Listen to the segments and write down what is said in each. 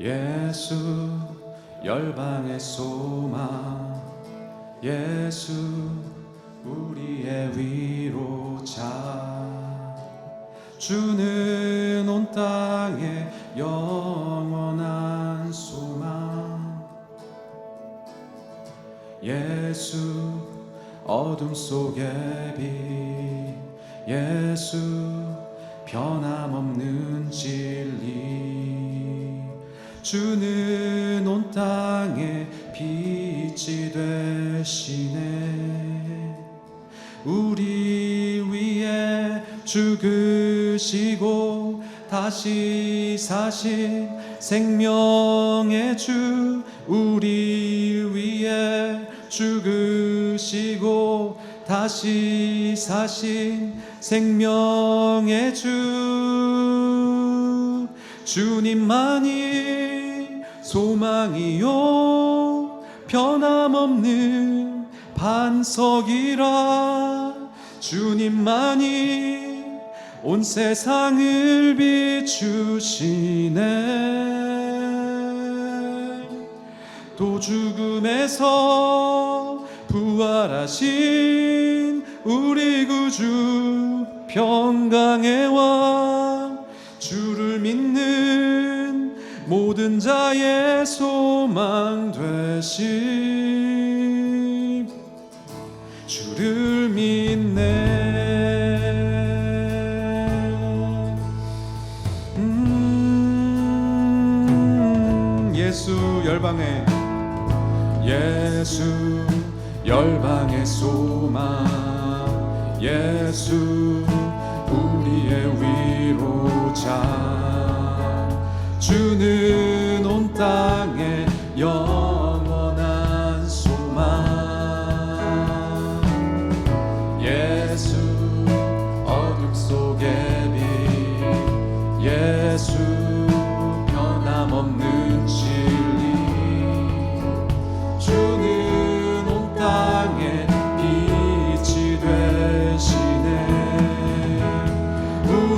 예수 열방의 소망. 예수 우리의 위로자. 주는 온 땅에 영원한 소망. 예수 어둠 속의 빛. 예수 죽으시고 다시 사신 생명의 주 우리 위해 죽으시고 다시 사신 생명의 주 주님만이 소망이요. 변함없는 반석이라 주님만이 온 세상을 비추시네. 또 죽음에서 부활하신 우리 구주 평강의 왕 주를 믿는 모든 자의 소망 되신 주를 믿네 예수 열방의 소망. 예수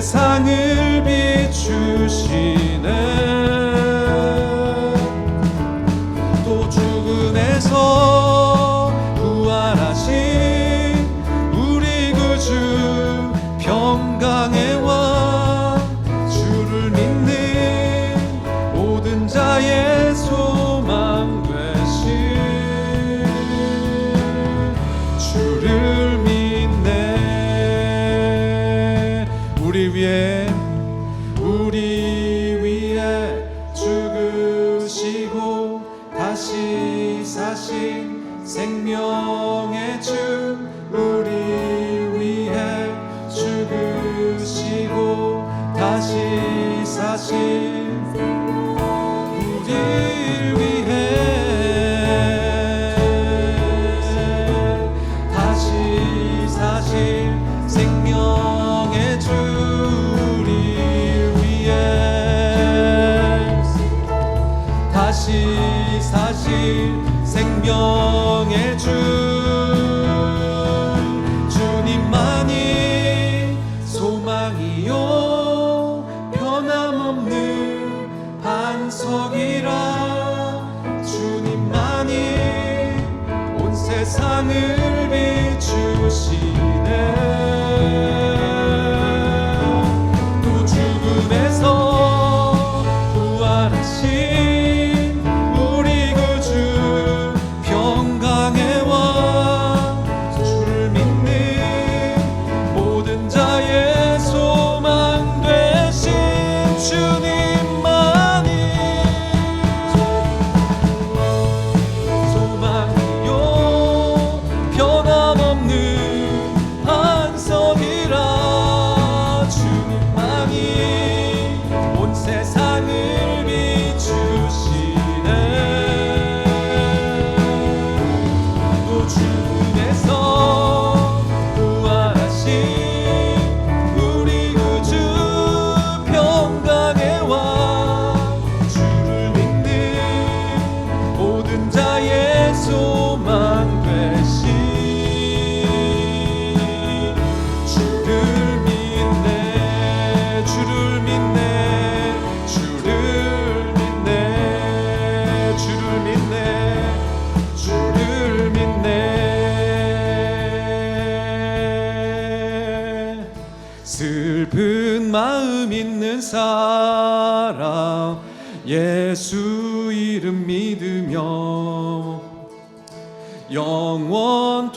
세상을 비추시네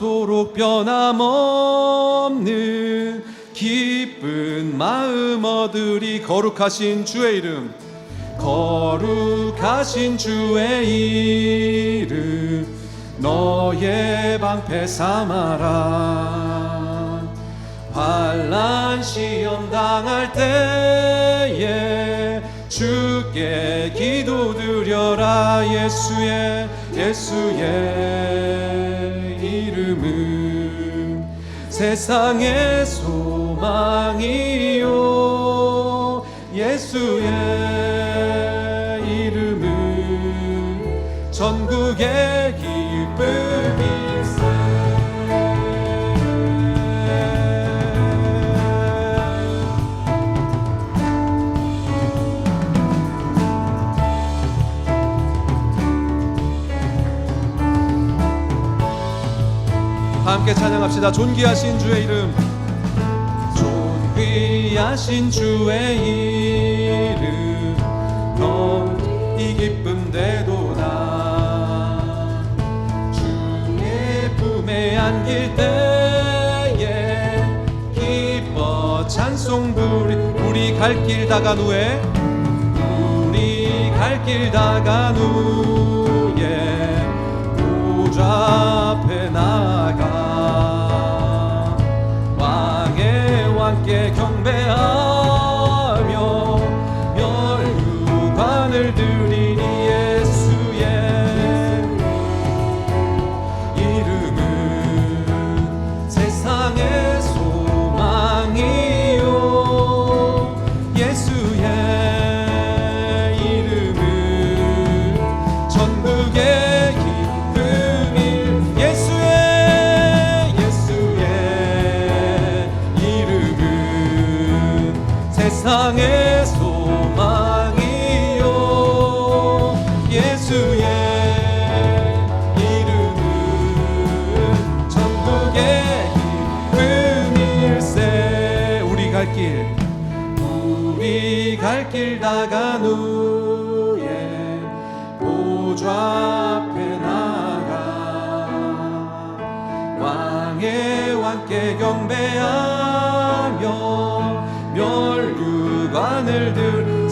영원토록 변함없는 기쁜 마음 얻으리 거룩하신 주의 이름 거룩하신 주의 이름 너의 방패 삼아라. 환란 시험 당할 때에 주께 기도드려라 예수의 예수의 이름은 세상의 소망이요. 예수의 이름은 전국의 함께 찬양합시다. 존귀하신 주의 이름. 존귀하신 주의 이름. 너이 기쁨 되도다. 주의 품에 안길 때에 기뻐 찬송 부리 우리 갈 길 다간 후에 우리 갈 길 다간 후에 보좌 앞에 나가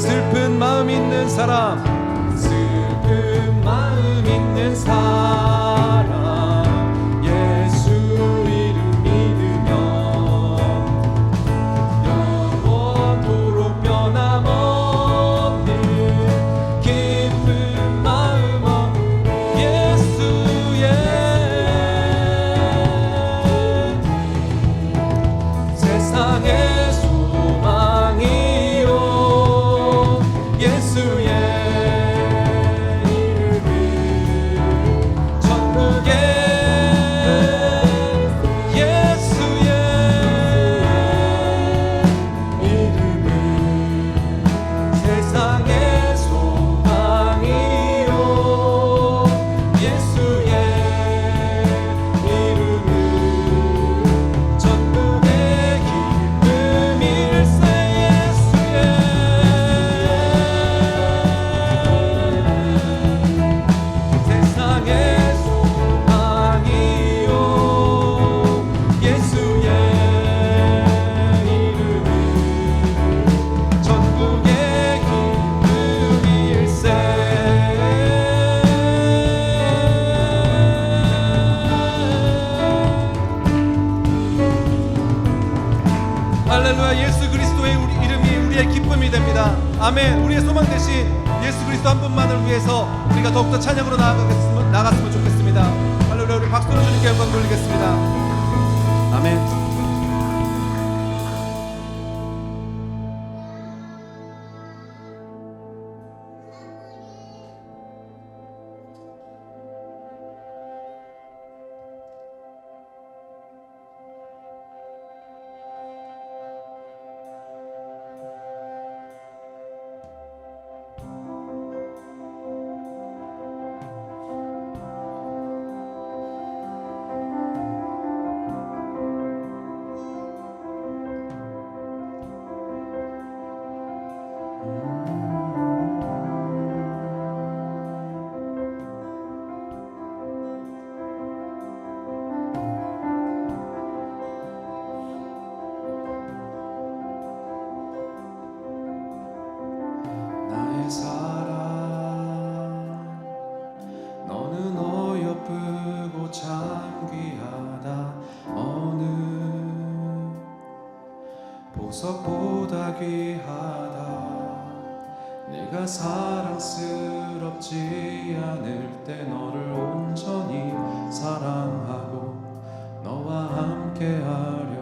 슬픈 마음 있는 사람 슬픈 마음 있는 사람 상귀하다, 어느 보석보다 귀하다. 내가 사랑스럽지 않을 때 너를 온전히 사랑하고 너와 함께 하려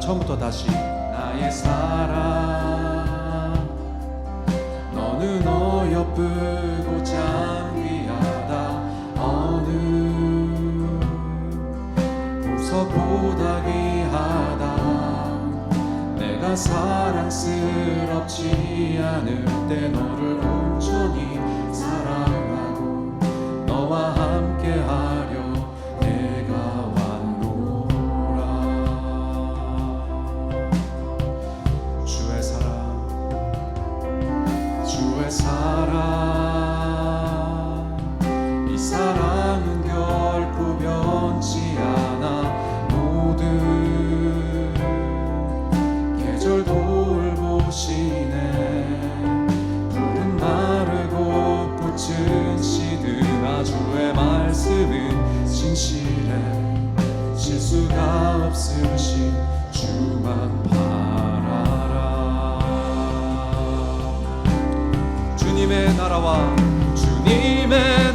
처음부터 다시. 나의 사랑 너는 어여쁘고 장미하다. 어느 보석보다 귀하다. 내가 사랑스럽지 않을 때 너를 온전히 사랑하고 너와 함께 하려 Amen.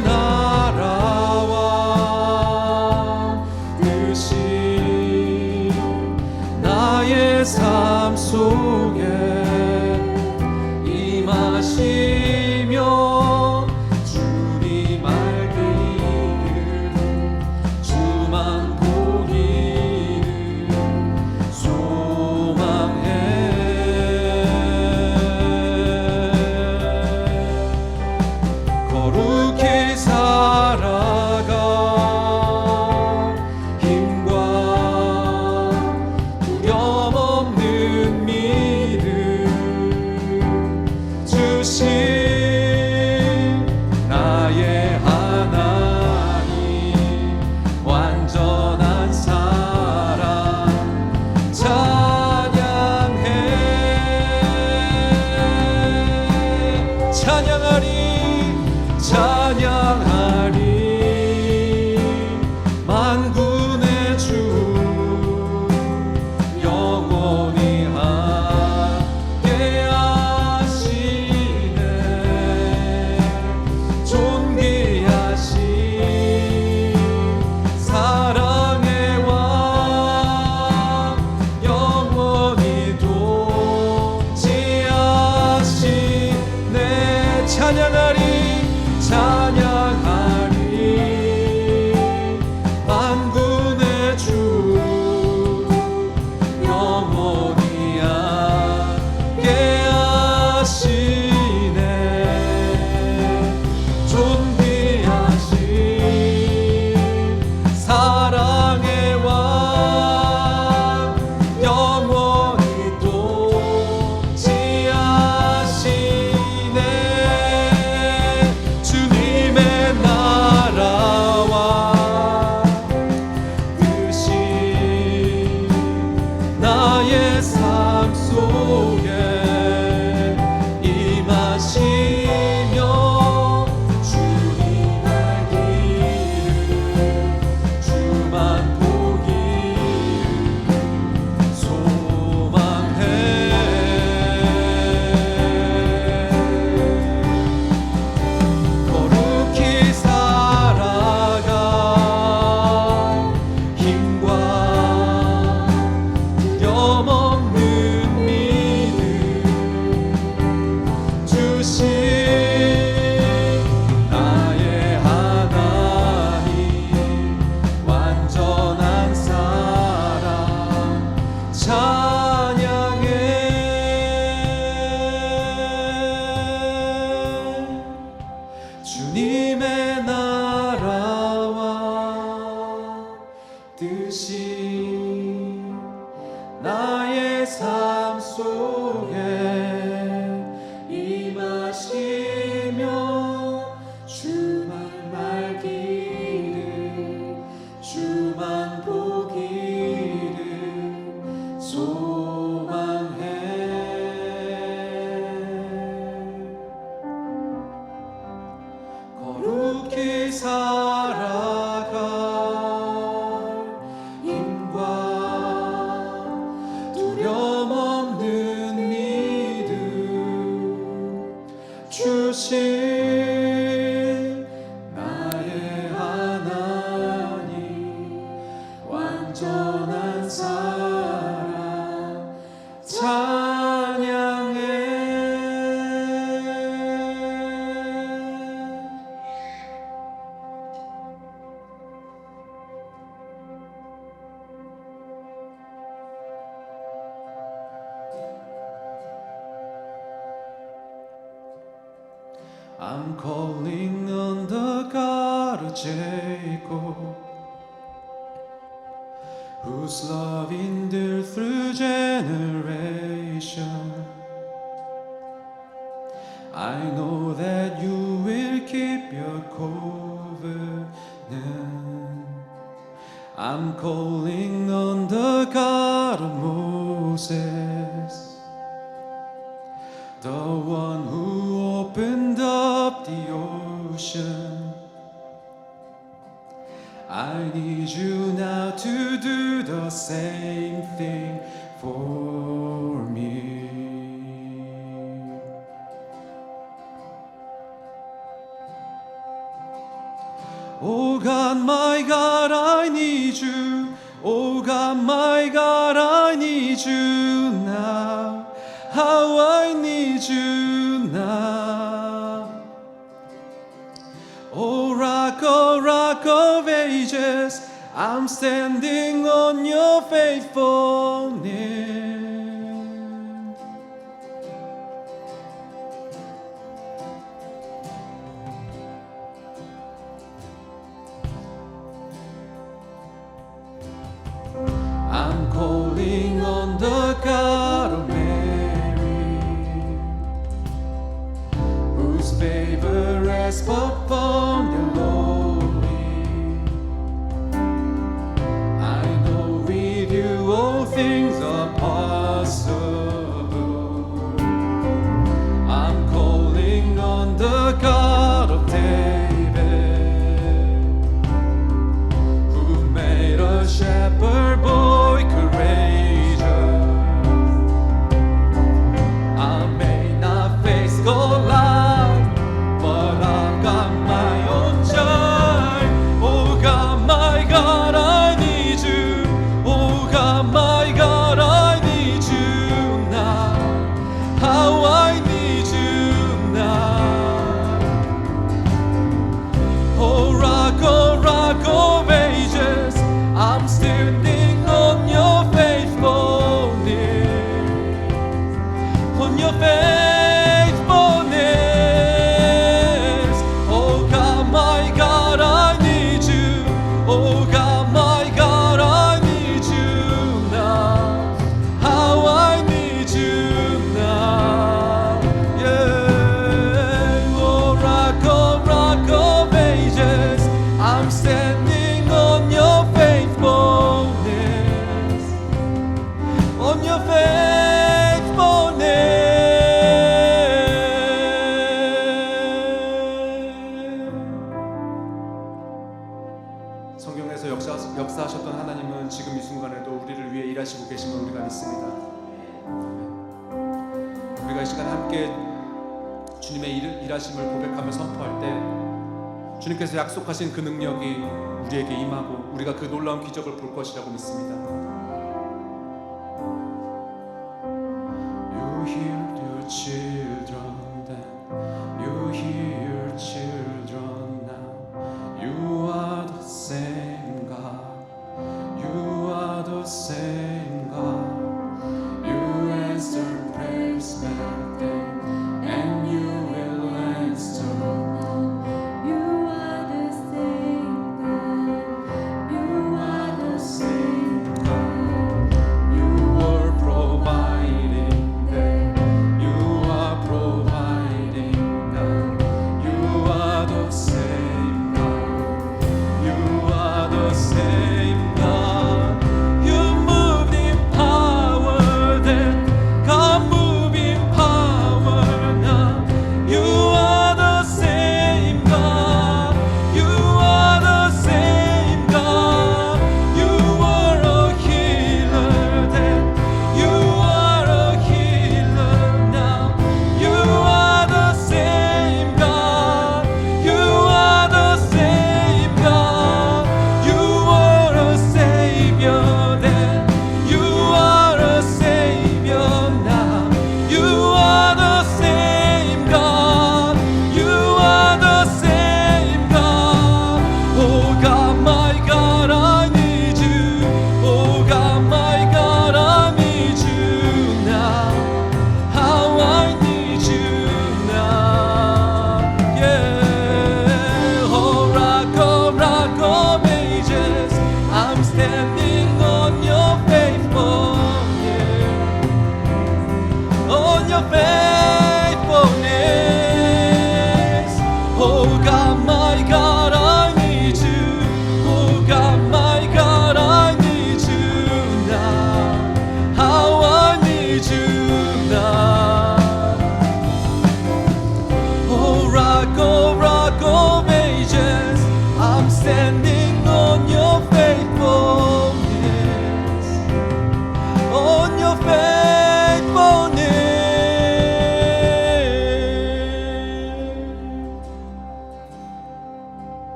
Whose love endured through generation. I know that you will keep your covenant. I'm calling on the God of Moses. The one who opened up the ocean. Same thing for me. Oh God, my God, I need you. Oh God, my God, I need you now. How I need you now. Oh rock, oh rock of ages, I'm standing on your faithfulness. I'm calling on the God of Mary, whose favor rests upon the 주님께서 약속하신 그 능력이 우리에게 임하고 우리가 그 놀라운 기적을 볼 것이라고 믿습니다. You heal your children then you heal your children now You are the same God You are the same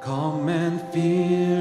Come and fill